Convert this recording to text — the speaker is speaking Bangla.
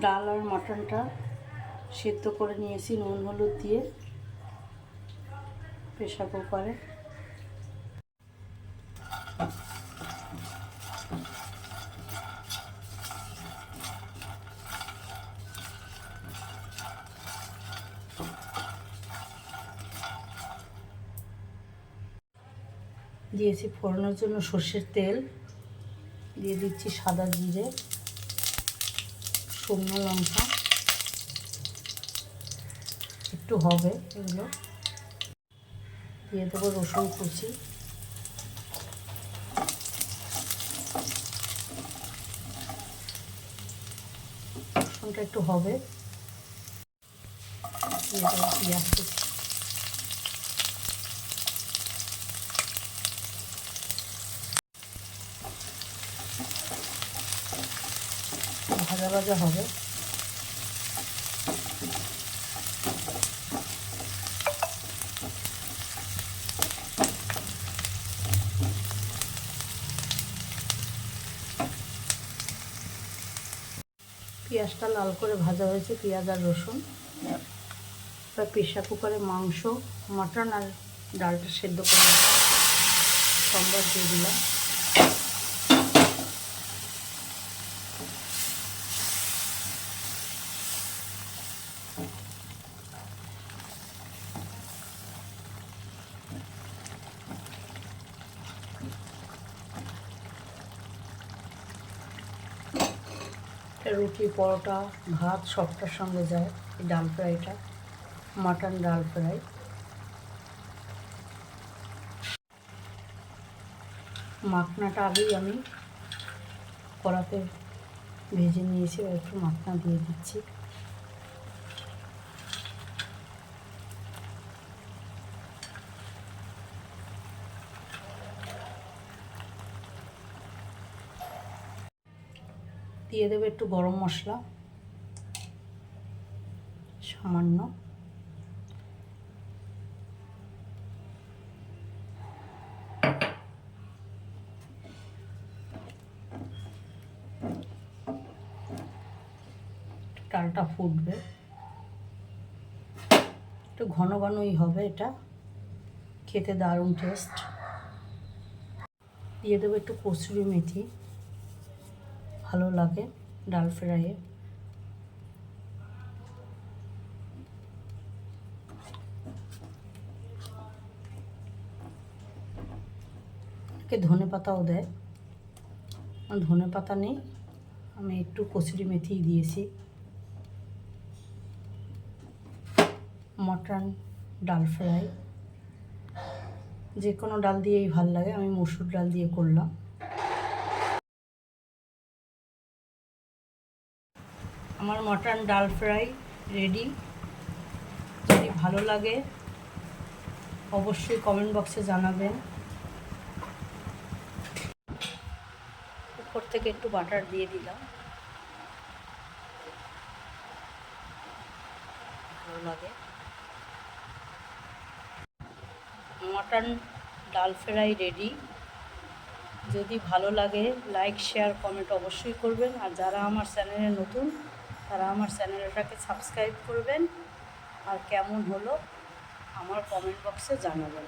ডাল আর মাটনটা সেদ্ধ করে নিয়েছি, নুন, হলুদ দিয়ে প্রেশার কুকারে। দিয়েছি ফোড়নের জন্য সর্ষের তেল, দিয়ে দিচ্ছি সাদা জিরে। শুকনো লঙ্কা। একটু হবে এগুলো। দিয়ে দেবো রসুন কুচি। রসুনটা একটু হবে। পেঁয়াজ কুচি। ভাজা ভাজা হবে। পেঁয়াজটা লাল করে ভাজা হয়েছে, পেঁয়াজ আর রসুন। এবার প্রেশার কুকারে মাংস, মাটন আর ডালটা সেদ্ধ করে সম্বার দিয়ে দিলাম। রুটি, পরোটা, ভাত সবটার সঙ্গে যায়, এই ডাল ফ্রাইটা, মাটন ডাল ফ্রাই। মাখনাটা আগেই আমি কড়াতে ভেজে নিয়েছি একটু মাখনা দিয়ে দিচ্ছি। দিয়ে দেবে একটু গরম মশলা। সামান্য। ডালটা ফুটবে। একটু ঘন ঘনই হবে এটা। খেতে দারুণ টেস্ট দিয়ে দেবো একটু কসুরি মেথি। ভালো লাগে ডাল ফ্রাইয়ে। ধনে পাতাও দেয়। ধনে পাতা নেই, আমি একটু কচুরি মেথি দিয়েছি। মটন, ডাল ফ্রাই। যে কোনো ডাল দিয়েই ভালো লাগে, আমি মসুর ডাল দিয়ে করলাম। আমার মটন ডাল ফ্রাই রেডি যদি ভালো লাগে, অবশ্যই কমেন্ট বক্সে জানাবেন। উপর থেকে একটু বাটার দিয়ে দিলাম। ভালো লাগে। মটন ডাল ফ্রাই রেডি যদি ভালো লাগে লাইক শেয়ার কমেন্ট অবশ্যই করবেন। আর যারা আমার চ্যানেলে নতুন তারা আমার চ্যানেলটাকে সাবস্ক্রাইব করবেন আর কেমন হলো আমার কমেন্ট বক্সে জানাবেন।